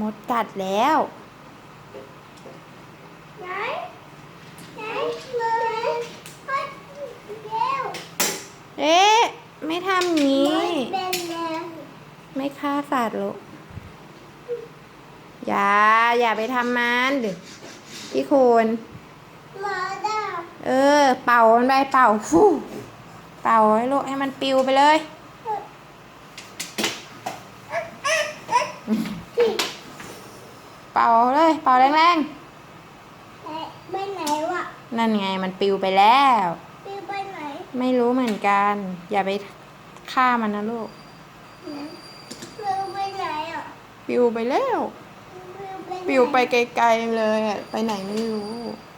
มดกัดแล้ว ไหน ไหนเลยเฮ้ยเร็วเอ๊ะ ไม่ทำงนี้ เป็นแล้วไม่ฆ่าสัตว์ลูกอย่า อย่าไปทำมันดิพี่โคนมาดาเออ เป่ามันไปเป่าฟูเป่าให้ลูกให้มันปิวไปเลย เป่าเลย เป่าแรงไปไหนวะๆ นั่นไงมันปิวไปแล้วไปไปไหนไม่รู้เหมือนกัน อย่าไปฆ่ามันนะลูกเราไปไหนอะปิวไปแล้วปิวไปไกลๆเลยอะไปไหนไม่รู้ไ